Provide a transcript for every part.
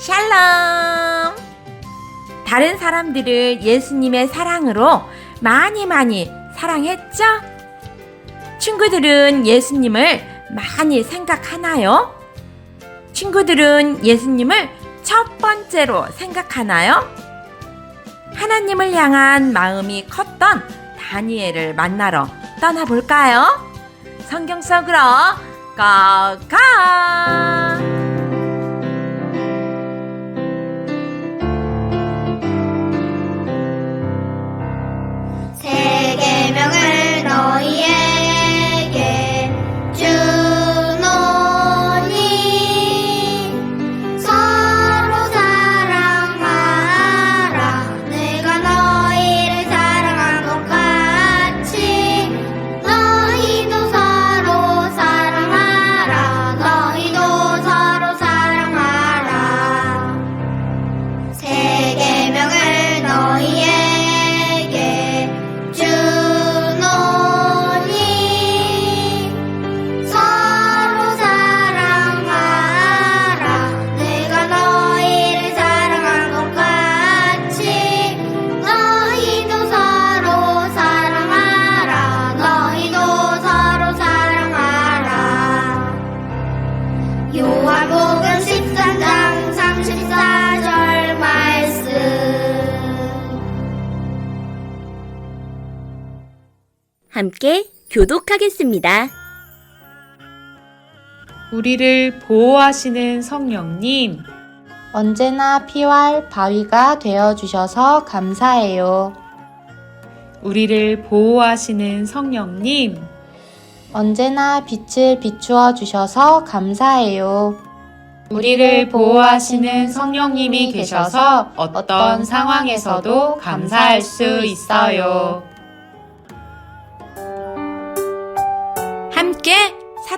샬롬! 다른 사람들을 예수님의 사랑으로 많이 많이 사랑했죠? 친구들은 예수님을 많이 생각하나요? 친구들은 예수님을 첫 번째로 생각하나요? 하나님을 향한 마음이 컸던 다니엘을 만나러 떠나볼까요? 성경 속으로 고고! 함께 교독하겠습니다. 우리를 보호하시는 성령님, 언제나 피할 바위가 되어 주셔서 감사해요. 우리를 보호하시는 성령님, 언제나 빛을 비추어 주셔서 감사해요. 우리를 보호하시는 성령님이 계셔서 어떤 상황에서도 감사할 수 있어요.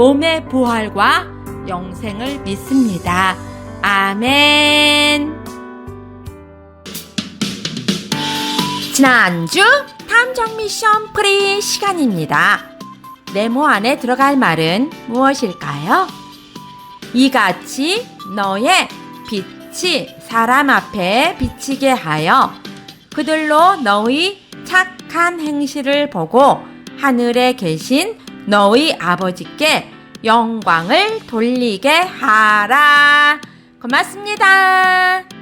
몸의 부활과 영생을 믿습니다. 아멘. 지난주 탐정 미션 프리 시간입니다. 네모 안에 들어갈 말은 무엇일까요? 이같이 너의 빛이 사람 앞에 비치게 하여 그들로 너희 착한 행실을 보고 하늘에 계신 너희 아버지께 영광을 돌리게 하라. 고맙습니다.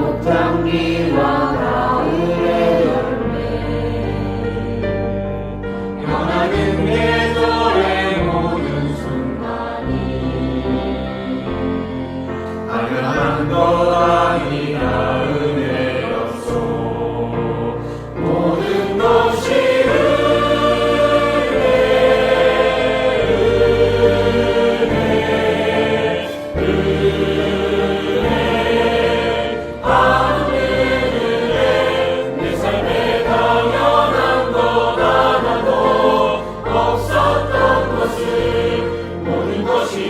봄의 꽃향기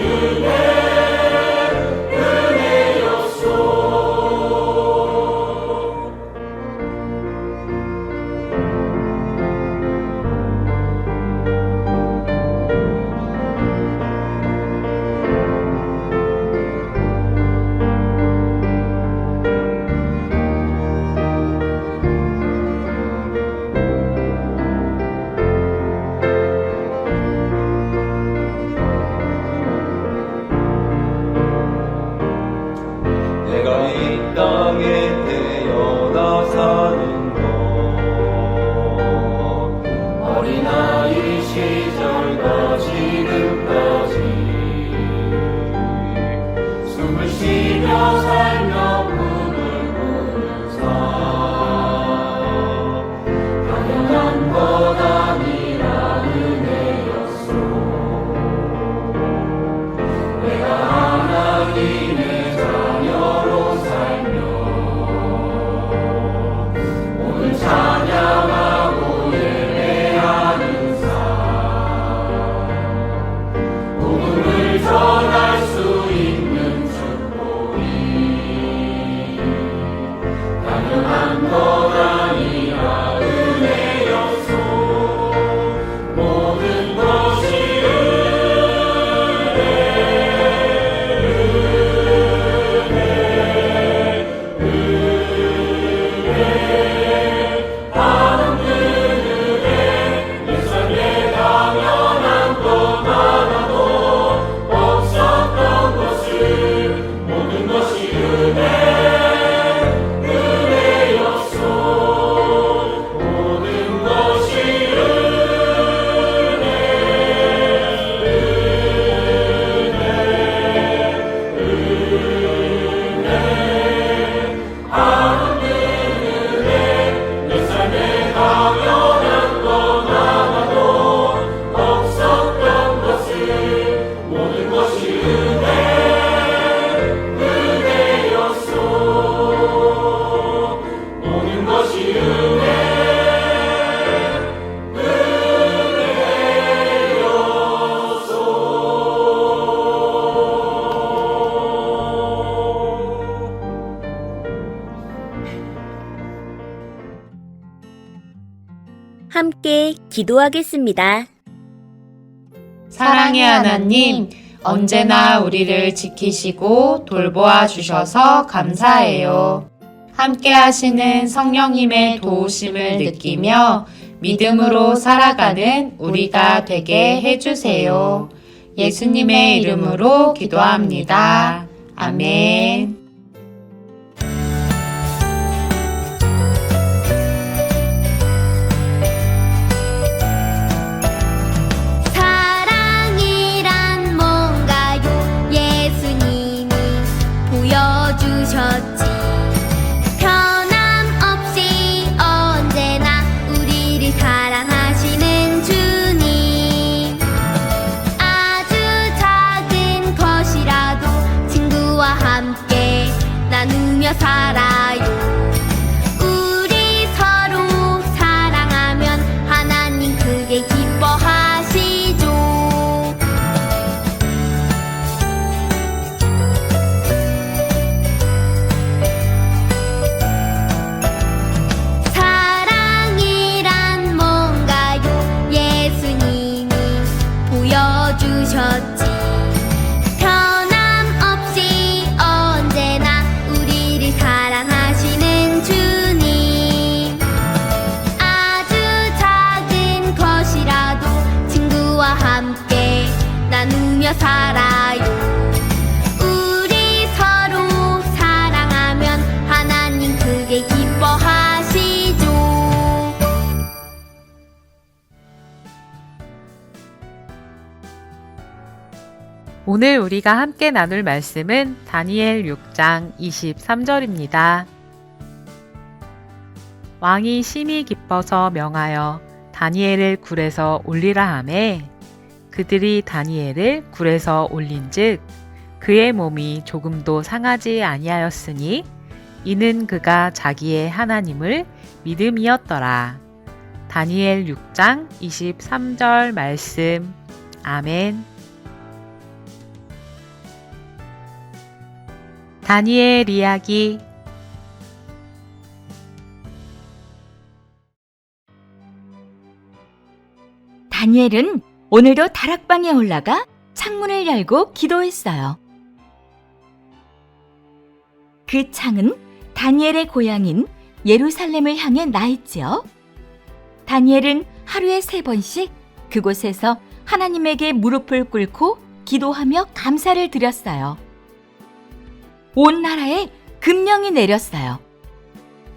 you. Molina. Santo. 기도하겠습니다. 사랑의 하나님, 언제나 우리를 지키시고 돌보아 주셔서 감사해요. 함께 하시는 성령님의 도우심을 느끼며 믿음으로 살아가는 우리가 되게 해주세요. 예수님의 이름으로 기도합니다. 아멘. 보 오늘 우리가 함께 나눌 말씀은 다니엘 6장 23절입니다. 왕이 심히 기뻐서 명하여 다니엘을 굴에서 올리라 하매 그들이 다니엘을 굴에서 올린즉 그의 몸이 조금도 상하지 아니하였으니 이는 그가 자기의 하나님을 믿음이었더라. 다니엘 6장 23절 말씀. 아멘. 다니엘 이야기 다니엘은 오늘도 다락방에 올라가 창문을 열고 기도했어요. 그 창은 다니엘의 고향인 예루살렘을 향해 나 있지요. 다니엘은 하루에 세 번씩 그곳에서 하나님에게 무릎을 꿇고 기도하며 감사를 드렸어요. 온 나라에 금령이 내렸어요.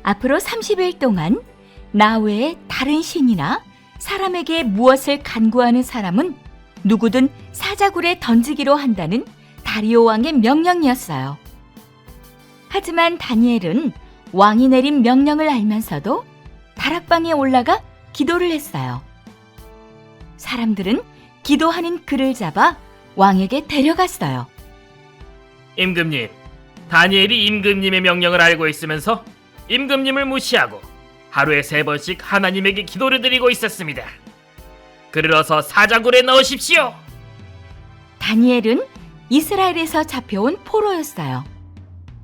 앞으로 30일 동안 나 외에 다른 신이나 사람에게 무엇을 간구하는 사람은 누구든 사자굴에 던지기로 한다는 다리오 왕의 명령이었어요. 하지만 다니엘은 왕이 내린 명령을 알면서도 다락방에 올라가 기도를 했어요. 사람들은 기도하는 그를 잡아 왕에게 데려갔어요. 임금님, 다니엘이 임금님의 명령을 알고 있으면서 임금님을 무시하고 하루에 세 번씩 하나님에게 기도를 드리고 있었습니다. 그를 어서 사자굴에 넣으십시오. 다니엘은 이스라엘에서 잡혀온 포로였어요.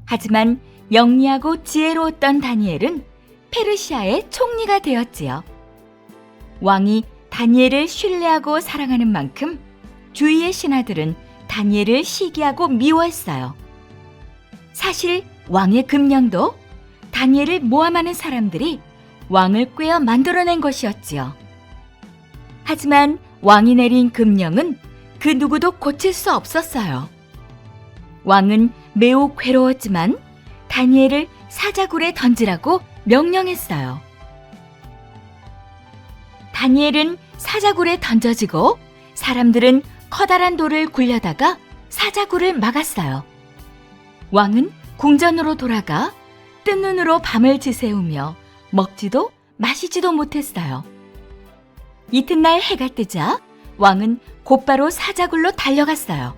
하지만 영리하고 지혜로웠던 다니엘은 페르시아의 총리가 되었지요. 왕이 다니엘을 신뢰하고 사랑하는 만큼 주위의 신하들은 다니엘을 시기하고 미워했어요. 사실 왕의 금령도 다니엘을 모함하는 사람들이 왕을 꿰어 만들어낸 것이었지요. 하지만 왕이 내린 금령은 그 누구도 고칠 수 없었어요. 왕은 매우 괴로웠지만 다니엘을 사자굴에 던지라고 명령했어요. 다니엘은 사자굴에 던져지고 사람들은 커다란 돌을 굴려다가 사자굴을 막았어요. 왕은 궁전으로 돌아가 뜬 눈으로 밤을 지새우며 먹지도 마시지도 못했어요. 이튿날 해가 뜨자 왕은 곧바로 사자굴로 달려갔어요.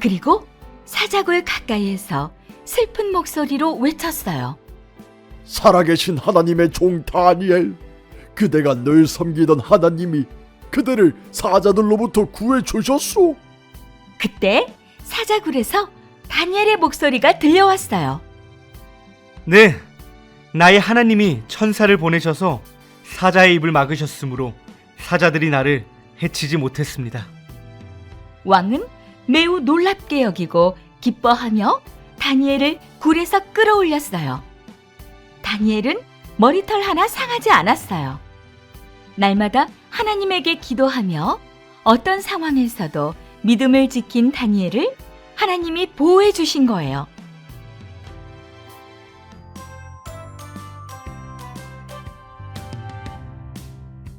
그리고 사자굴 가까이에서 슬픈 목소리로 외쳤어요. 살아계신 하나님의 종 다니엘 그대가 늘 섬기던 하나님이 그대를 사자들로부터 구해 주셨소. 그때 사자굴에서 다니엘의 목소리가 들려왔어요. 네, 나의 하나님이 천사를 보내셔서 사자의 입을 막으셨으므로 사자들이 나를 해치지 못했습니다. 왕은 매우 놀랍게 여기고 기뻐하며 다니엘을 굴에서 끌어올렸어요. 다니엘은 머리털 하나 상하지 않았어요. 날마다 하나님에게 기도하며 어떤 상황에서도 믿음을 지킨 다니엘을 하나님이 보호해 주신 거예요.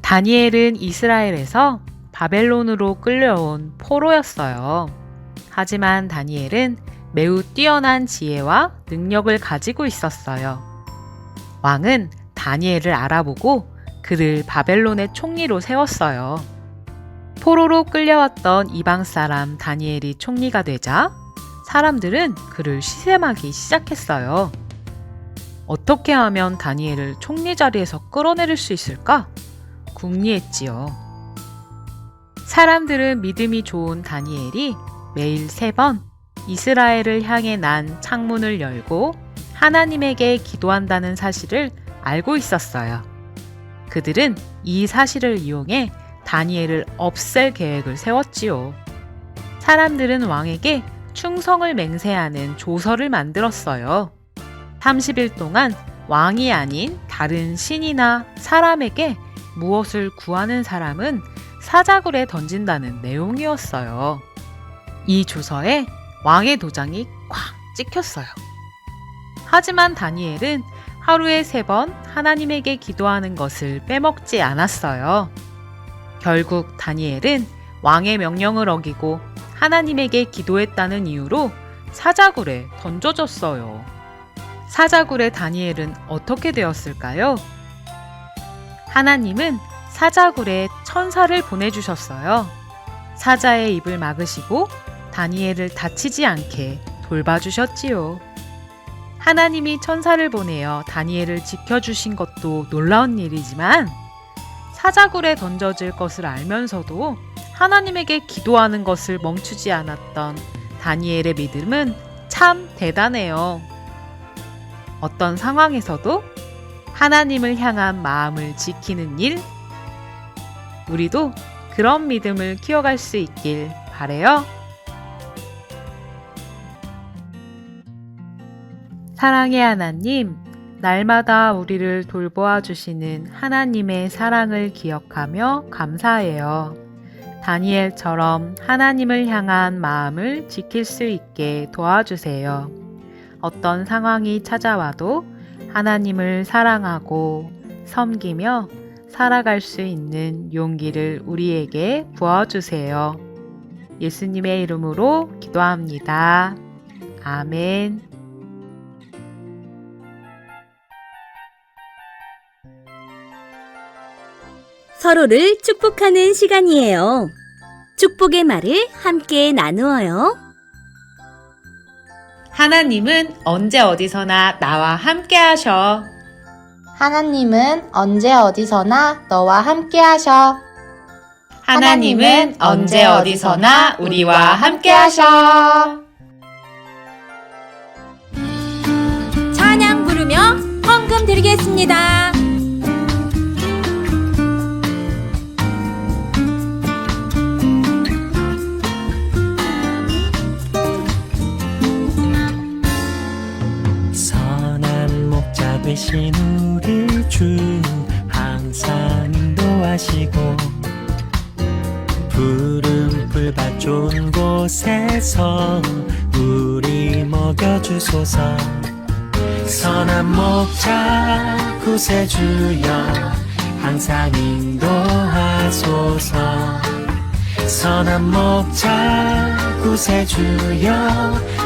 다니엘은 이스라엘에서 바벨론으로 끌려온 포로였어요. 하지만 다니엘은 매우 뛰어난 지혜와 능력을 가지고 있었어요. 왕은 다니엘을 알아보고 그를 바벨론의 총리로 세웠어요. 포로로 끌려왔던 이방 사람 다니엘이 총리가 되자 사람들은 그를 시샘하기 시작했어요. 어떻게 하면 다니엘을 총리 자리에서 끌어내릴 수 있을까? 궁리했지요. 사람들은 믿음이 좋은 다니엘이 매일 세 번 이스라엘을 향해 난 창문을 열고 하나님에게 기도한다는 사실을 알고 있었어요. 그들은 이 사실을 이용해 다니엘을 없앨 계획을 세웠지요. 사람들은 왕에게 충성을 맹세하는 조서를 만들었어요. 30일 동안 왕이 아닌 다른 신이나 사람에게 무엇을 구하는 사람은 사자굴에 던진다는 내용이었어요. 이 조서에 왕의 도장이 꽉 찍혔어요. 하지만 다니엘은 하루에 세 번 하나님에게 기도하는 것을 빼먹지 않았어요. 결국 다니엘은 왕의 명령을 어기고 하나님에게 기도했다는 이유로 사자굴에 던져졌어요. 사자굴의 다니엘은 어떻게 되었을까요? 하나님은 사자굴에 천사를 보내주셨어요. 사자의 입을 막으시고 다니엘을 다치지 않게 돌봐주셨지요. 하나님이 천사를 보내어 다니엘을 지켜주신 것도 놀라운 일이지만 사자굴에 던져질 것을 알면서도 하나님에게 기도하는 것을 멈추지 않았던 다니엘의 믿음은 참 대단해요. 어떤 상황에서도 하나님을 향한 마음을 지키는 일, 우리도 그런 믿음을 키워갈 수 있길 바래요. 사랑의 하나님, 날마다 우리를 돌보아 주시는 하나님의 사랑을 기억하며 감사해요. 다니엘처럼 하나님을 향한 마음을 지킬 수 있게 도와주세요. 어떤 상황이 찾아와도 하나님을 사랑하고 섬기며 살아갈 수 있는 용기를 우리에게 부어주세요. 예수님의 이름으로 기도합니다. 아멘. 서로를 축복하는 시간이에요. 축복의 말을 함께 나누어요. 하나님은 언제 어디서나 나와 함께 하셔. 하나님은 언제 어디서나 너와 함께 하셔. 하나님은 언제 어디서나 우리와 함께 하셔. 찬양 부르며 헌금 드리겠습니다. 되신 우리 주 항상 인도하시고 푸른 풀 밭 좋은 곳에서 우리 먹여주소서. 선한 목자 구세주여 항상 인도하소서. 선한 목자 구세주여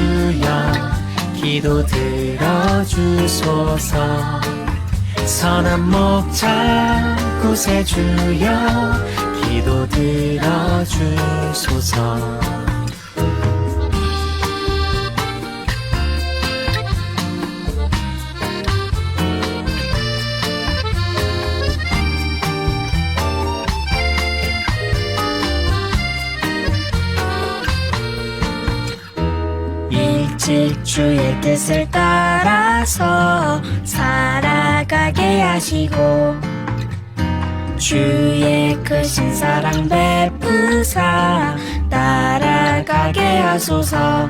구세주여 기도 들어주소서. 선한 목자 구세주여 기도 들어주소서 주의 뜻을 따라서 살아가게 하시고 주의 크신 사랑 베푸사 따라가게 하소서.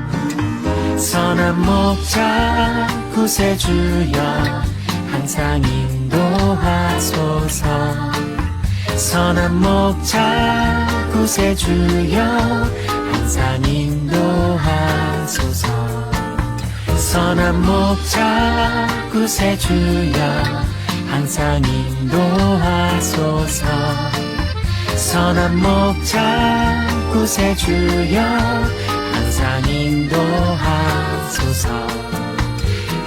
선한 목자 구세주여 항상 인도하소서. 선한 목자 구세주여 목자 구세주여 항상 인도하소서. 선한 목자 구세주여 항상 인도하소서.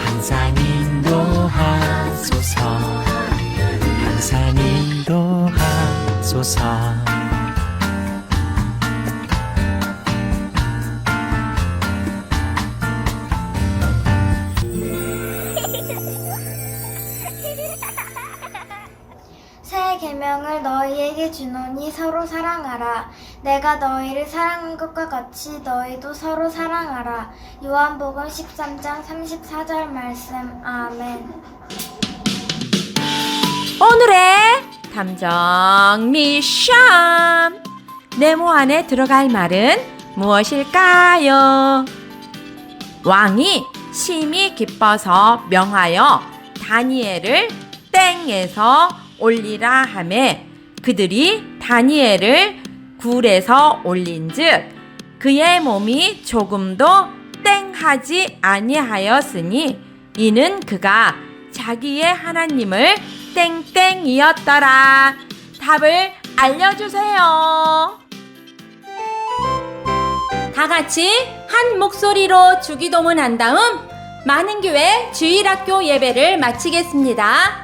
항상 인도하소서. 항상 인도하소서 계명을 너희에게 주노니 서로 사랑하라. 내가 너희를 사랑한 것과 같이 너희도 서로 사랑하라. 요한복음 13장 34절 말씀. 아멘. 오늘의 탐정 미션! 네모 안에 들어갈 말은 무엇일까요? 왕이 심히 기뻐서 명하여 다니엘을 땡에서 올리라 하매 그들이 다니엘을 굴에서 올린즉 그의 몸이 조금도 땡하지 아니하였으니 이는 그가 자기의 하나님을 땡땡이었더라. 답을 알려주세요. 다 같이 한 목소리로 주기도문 한 다음 많은 교회 주일학교 예배를 마치겠습니다.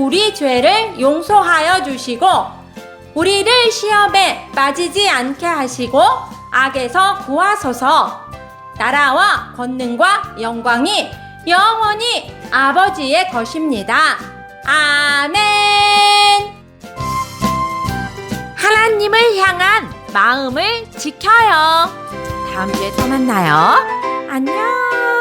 우리 죄를 용서하여 주시고 우리를 시험에 빠지지 않게 하시고 악에서 구하소서 나라와 권능과 영광이 영원히 아버지의 것입니다. 아멘. 하나님을 향한 마음을 지켜요. 다음 주에 또 만나요. 안녕.